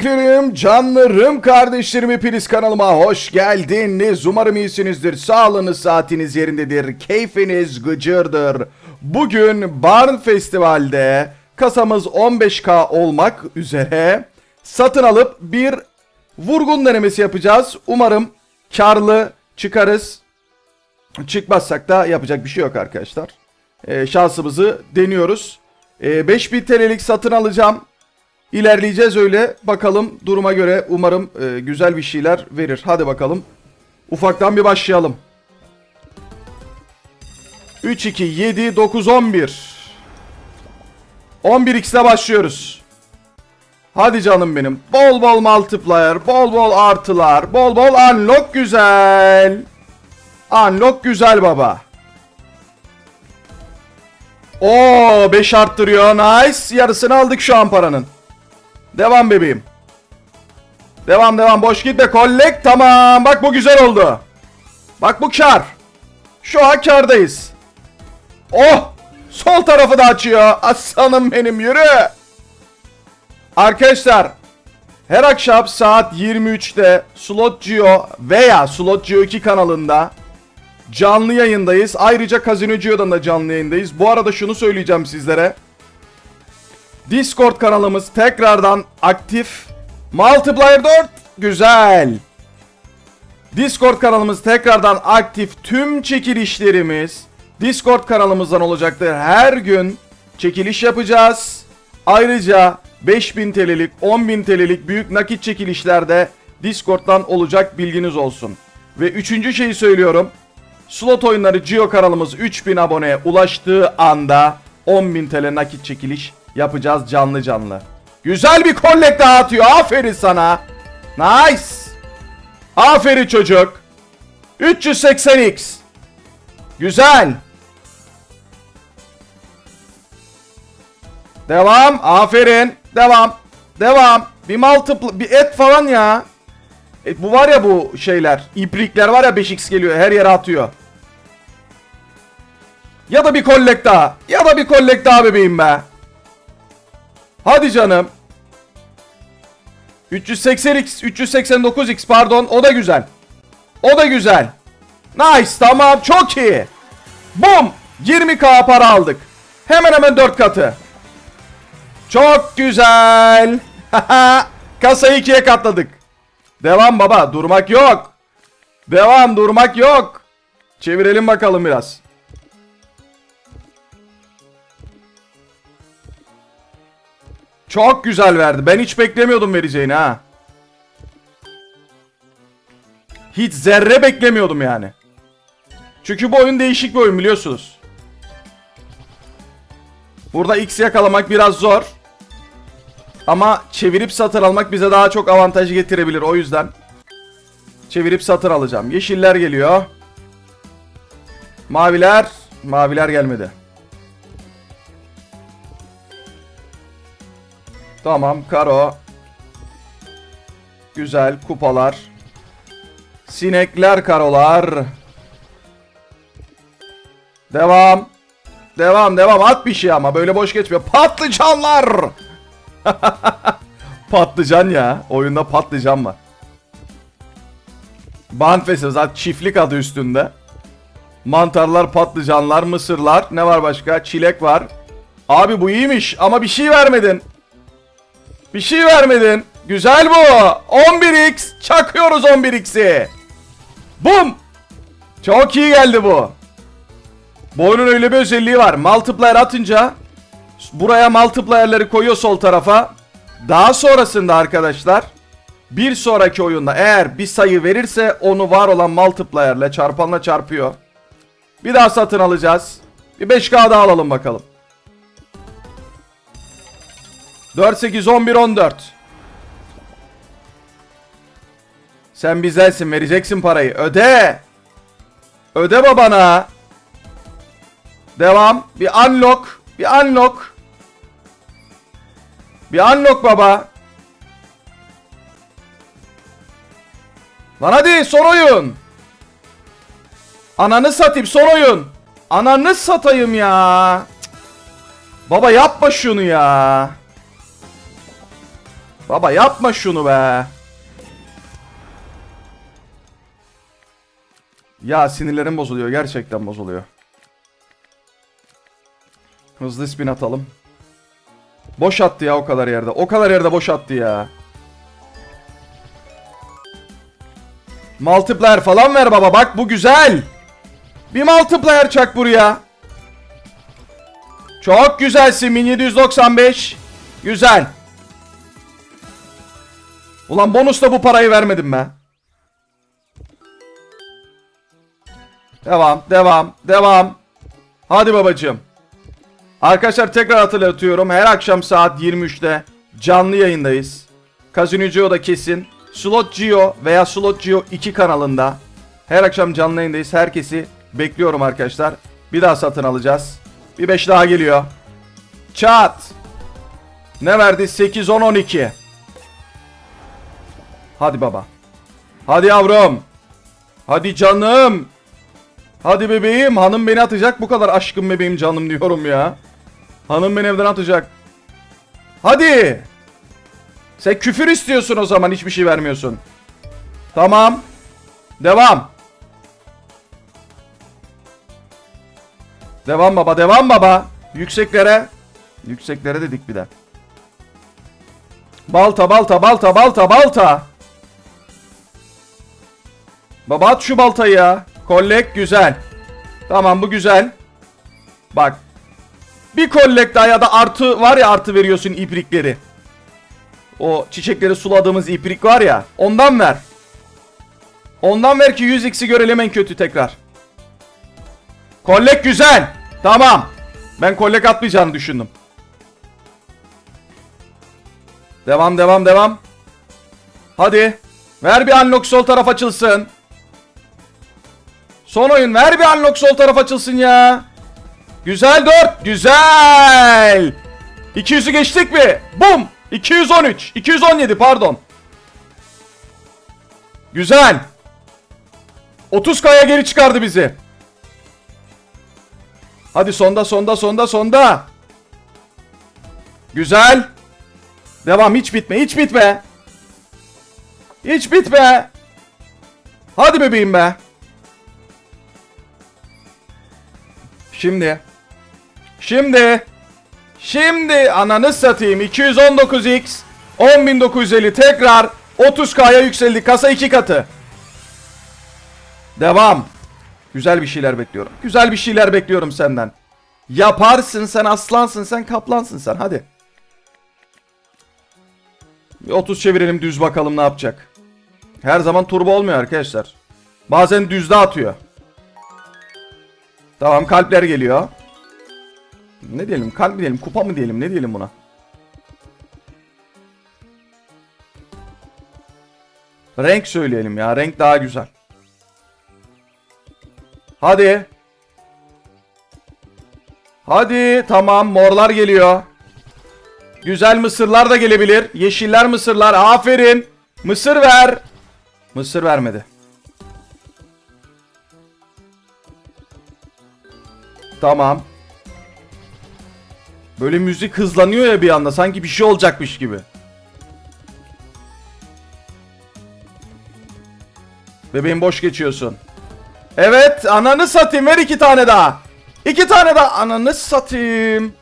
Biriciklerim, canlarım, kardeşlerim hepiniz kanalıma hoş geldiniz. Umarım iyisinizdir. Sağlığınız, saatiniz yerindedir. Keyfiniz gıcırdır. Bugün Barn Festival'de kasamız 15k olmak üzere satın alıp bir vurgun denemesi yapacağız. Umarım karlı çıkarız. Çıkmazsak da yapacak bir şey yok arkadaşlar. Ee, şansımızı deniyoruz. Ee, 5000 TL'lik satın alacağım. İlerleyeceğiz öyle. Bakalım duruma göre umarım e, güzel bir şeyler verir. Hadi bakalım. Ufaktan bir başlayalım. 3, 2, 7, 9, 11. 11x'le başlıyoruz. Hadi canım benim. Bol bol multiplier, bol bol artılar, bol bol unlock güzel. Unlock güzel baba. Oo 5 arttırıyor. Nice. Yarısını aldık şu an paranın. Devam bebeğim. Devam devam. Boş gitme. Collect. Tamam. Bak bu güzel oldu. Bak bu kar. Şu an kardayız. Oh. Sol tarafı da açıyor. Aslanım benim yürü. Arkadaşlar. Her akşam saat 23'te Slot veya Slot Geo 2 kanalında canlı yayındayız. Ayrıca Casino Geo'dan da canlı yayındayız. Bu arada şunu söyleyeceğim sizlere. Discord kanalımız tekrardan aktif. Multiplier 4 güzel. Discord kanalımız tekrardan aktif. Tüm çekilişlerimiz Discord kanalımızdan olacaktır. Her gün çekiliş yapacağız. Ayrıca 5000 TL'lik, 10.000 TL'lik büyük nakit çekilişlerde Discord'dan olacak bilginiz olsun. Ve üçüncü şeyi söylüyorum. Slot oyunları Geo kanalımız 3000 aboneye ulaştığı anda 10.000 TL nakit çekiliş yapacağız canlı canlı. Güzel bir kollek dağıtıyor. Aferin sana. Nice. Aferin çocuk. 380x. Güzel. Devam. Aferin. Devam. Devam. Bir multiple, bir et falan ya. E, bu var ya bu şeyler. İbrikler var ya 5x geliyor. Her yere atıyor. Ya da bir kollek daha. Ya da bir kollek daha bebeğim be. Hadi canım. 380x, 389x pardon. O da güzel. O da güzel. Nice tamam çok iyi. Bum. 20k para aldık. Hemen hemen 4 katı. Çok güzel. Kasayı ikiye katladık. Devam baba durmak yok. Devam durmak yok. Çevirelim bakalım biraz. Çok güzel verdi. Ben hiç beklemiyordum vereceğini ha. Hiç zerre beklemiyordum yani. Çünkü bu oyun değişik bir oyun biliyorsunuz. Burada X yakalamak biraz zor. Ama çevirip satır almak bize daha çok avantaj getirebilir o yüzden. Çevirip satır alacağım. Yeşiller geliyor. Maviler. Maviler gelmedi. Tamam karo. Güzel kupalar. Sinekler karolar. Devam. Devam devam at bir şey ama böyle boş geçmiyor. Patlıcanlar. patlıcan ya. Oyunda patlıcan var. Banfesi zaten çiftlik adı üstünde. Mantarlar, patlıcanlar, mısırlar. Ne var başka? Çilek var. Abi bu iyiymiş ama bir şey vermedin. Bir şey vermedin. Güzel bu. 11x. Çakıyoruz 11x'i. Bum. Çok iyi geldi bu. Bu oyunun öyle bir özelliği var. Multiplier atınca buraya multiplier'leri koyuyor sol tarafa. Daha sonrasında arkadaşlar bir sonraki oyunda eğer bir sayı verirse onu var olan multiplier'le çarpanla çarpıyor. Bir daha satın alacağız. Bir 5K daha alalım bakalım. 4, 8, 11, 14. Sen bizdensin vereceksin parayı. Öde. Öde babana. Devam. Bir unlock. Bir unlock. Bir unlock baba. Lan hadi son oyun. Ananı satayım son oyun. Ananı satayım ya. Cık. Baba yapma şunu ya. Baba yapma şunu be. Ya sinirlerim bozuluyor. Gerçekten bozuluyor. Hızlı spin atalım. Boş attı ya o kadar yerde. O kadar yerde boş attı ya. Multiplayer falan ver baba. Bak bu güzel. Bir multiplayer çak buraya. Çok güzelsin 1795. Güzel. Ulan bonusla bu parayı vermedim ben. Devam, devam, devam. Hadi babacığım. Arkadaşlar tekrar hatırlatıyorum. Her akşam saat 23'te canlı yayındayız. Casino Geo'da kesin. Slot Geo veya Slot Geo 2 kanalında. Her akşam canlı yayındayız. Herkesi bekliyorum arkadaşlar. Bir daha satın alacağız. Bir 5 daha geliyor. Çat. Ne verdi? 8, 10, 12. Hadi baba. Hadi yavrum. Hadi canım. Hadi bebeğim. Hanım beni atacak. Bu kadar aşkım bebeğim canım diyorum ya. Hanım beni evden atacak. Hadi. Sen küfür istiyorsun o zaman hiçbir şey vermiyorsun. Tamam. Devam. Devam baba, devam baba. Yükseklere. Yükseklere dedik bir de. Balta, balta, balta, balta, balta. Baba at şu baltayı ya. Kollek güzel. Tamam bu güzel. Bak. Bir kollek daha ya da artı var ya artı veriyorsun iprikleri. O çiçekleri suladığımız iprik var ya. Ondan ver. Ondan ver ki 100x'i görelim en kötü tekrar. Kollek güzel. Tamam. Ben kollek atmayacağını düşündüm. Devam devam devam. Hadi. Ver bir unlock sol taraf açılsın. Son oyun ver bir unlock sol taraf açılsın ya. Güzel 4. Güzel. 200'ü geçtik mi? Bum. 213. 217 pardon. Güzel. 30 kaya geri çıkardı bizi. Hadi sonda sonda sonda sonda. Güzel. Devam hiç bitme hiç bitme. Hiç bitme. Hadi bebeğim be. Şimdi. Şimdi. Şimdi ananı satayım 219x 10950 tekrar 30k'ya yükseldi kasa 2 katı. Devam. Güzel bir şeyler bekliyorum. Güzel bir şeyler bekliyorum senden. Yaparsın sen aslansın sen kaplansın sen hadi. Bir 30 çevirelim düz bakalım ne yapacak. Her zaman turbo olmuyor arkadaşlar. Bazen düzde atıyor. Tamam kalpler geliyor. Ne diyelim kalp mi diyelim kupa mı diyelim ne diyelim buna. Renk söyleyelim ya renk daha güzel. Hadi. Hadi tamam morlar geliyor. Güzel mısırlar da gelebilir. Yeşiller mısırlar aferin. Mısır ver. Mısır vermedi. Tamam. Böyle müzik hızlanıyor ya bir anda sanki bir şey olacakmış gibi. Bebeğim boş geçiyorsun. Evet ananı satayım ver iki tane daha. İki tane daha ananı satayım.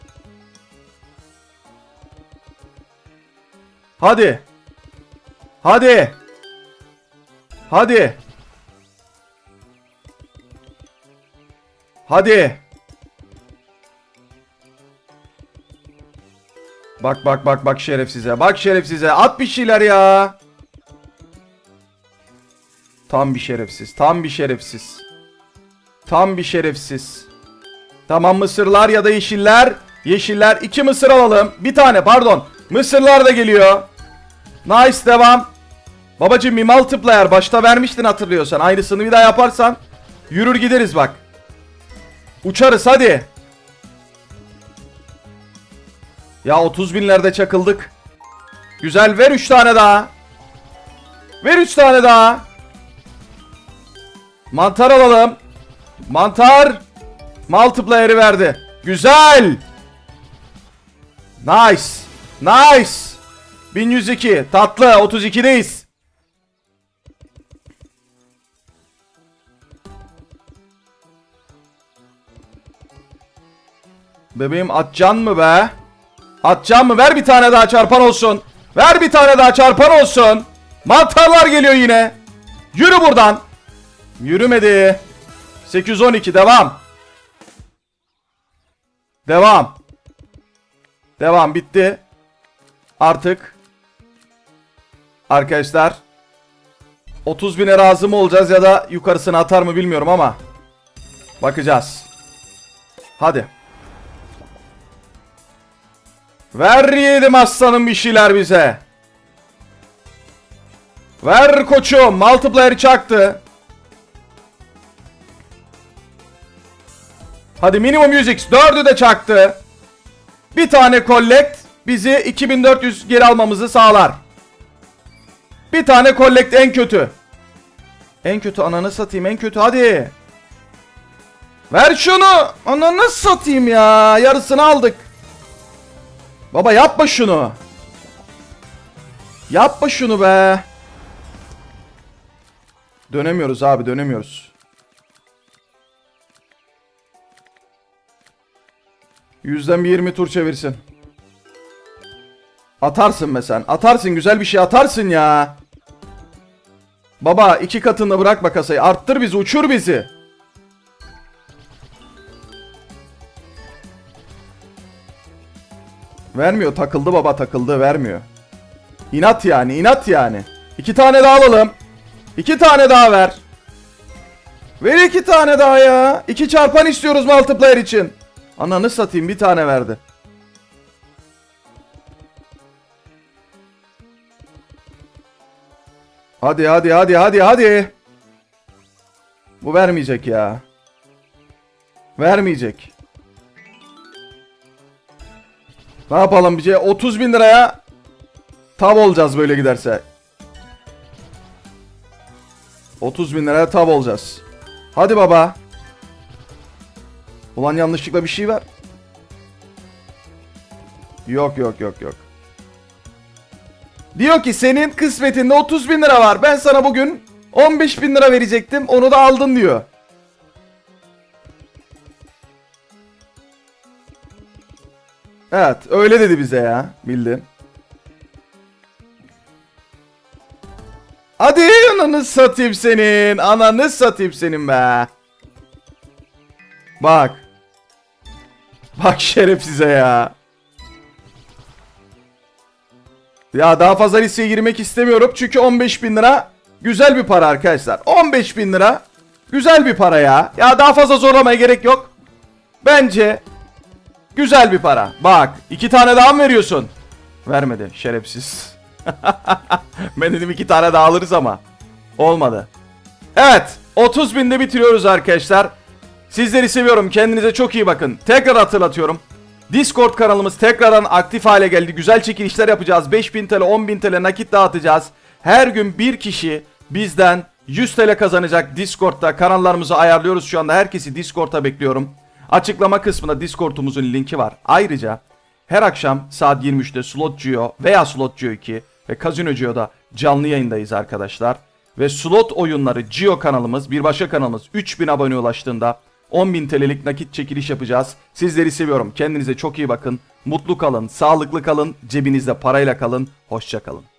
Hadi. Hadi. Hadi. Hadi. Bak bak bak bak şerefsize. Bak şerefsize. At bir şeyler ya. Tam bir şerefsiz. Tam bir şerefsiz. Tam bir şerefsiz. Tamam mısırlar ya da yeşiller. Yeşiller. iki mısır alalım. Bir tane pardon. Mısırlar da geliyor. Nice devam. Babacım bir multiplayer başta vermiştin hatırlıyorsan. Aynısını bir daha yaparsan yürür gideriz bak. Uçarız hadi. Ya 30 binlerde çakıldık. Güzel ver 3 tane daha. Ver 3 tane daha. Mantar alalım. Mantar. Multiplayer'ı verdi. Güzel. Nice. Nice. 1102. Tatlı 32'deyiz. Bebeğim atacaksın mı be? Atacaksın mı? Ver bir tane daha çarpan olsun. Ver bir tane daha çarpan olsun. Mantarlar geliyor yine. Yürü buradan. Yürümedi. 812 devam. Devam. Devam bitti. Artık arkadaşlar 30 bine razı mı olacağız ya da yukarısını atar mı bilmiyorum ama bakacağız. Hadi. Ver yedim aslanım bir şeyler bize. Ver koçum. Multiplayer çaktı. Hadi minimum 100x. Dördü de çaktı. Bir tane collect bizi 2400 geri almamızı sağlar. Bir tane collect en kötü. En kötü ananı satayım en kötü hadi. Ver şunu. Ananı satayım ya. Yarısını aldık. Baba yapma şunu. Yapma şunu be. Dönemiyoruz abi dönemiyoruz. Yüzden bir 20 tur çevirsin. Atarsın be sen. Atarsın güzel bir şey atarsın ya. Baba iki katında bırakma kasayı. Arttır bizi uçur bizi. Vermiyor takıldı baba takıldı vermiyor. İnat yani inat yani. İki tane daha alalım. İki tane daha ver. Ver iki tane daha ya. İki çarpan istiyoruz multiplayer için. Ananı satayım bir tane verdi. Hadi hadi hadi hadi hadi. Bu vermeyecek ya. Vermeyecek. Ne yapalım bir şey 30 bin liraya tav olacağız böyle giderse. 30 bin liraya tav olacağız. Hadi baba. Ulan yanlışlıkla bir şey ver. Yok yok yok yok. Diyor ki senin kısmetinde 30 bin lira var. Ben sana bugün 15 bin lira verecektim. Onu da aldın diyor. Evet öyle dedi bize ya. Bildin. Hadi ananı satayım senin. Ananı satayım senin be. Bak. Bak şerefsize ya. Ya daha fazla listeye girmek istemiyorum. Çünkü 15 bin lira güzel bir para arkadaşlar. 15 bin lira güzel bir para ya. Ya daha fazla zorlamaya gerek yok. Bence güzel bir para. Bak iki tane daha mı veriyorsun? Vermedi şerefsiz. ben dedim iki tane daha alırız ama. Olmadı. Evet 30 binde bitiriyoruz arkadaşlar. Sizleri seviyorum. Kendinize çok iyi bakın. Tekrar hatırlatıyorum. Discord kanalımız tekrardan aktif hale geldi. Güzel çekilişler yapacağız. 5000 TL, 10.000 TL nakit dağıtacağız. Her gün bir kişi bizden 100 TL kazanacak Discord'da. Kanallarımızı ayarlıyoruz şu anda. Herkesi Discord'a bekliyorum. Açıklama kısmında Discord'umuzun linki var. Ayrıca her akşam saat 23'te Slot Geo veya Slot Geo 2 ve Casino Geo'da canlı yayındayız arkadaşlar. Ve slot oyunları Geo kanalımız, bir başka kanalımız 3000 abone ulaştığında 10.000 TL'lik nakit çekiliş yapacağız. Sizleri seviyorum. Kendinize çok iyi bakın. Mutlu kalın, sağlıklı kalın, cebinizde parayla kalın. Hoşça kalın.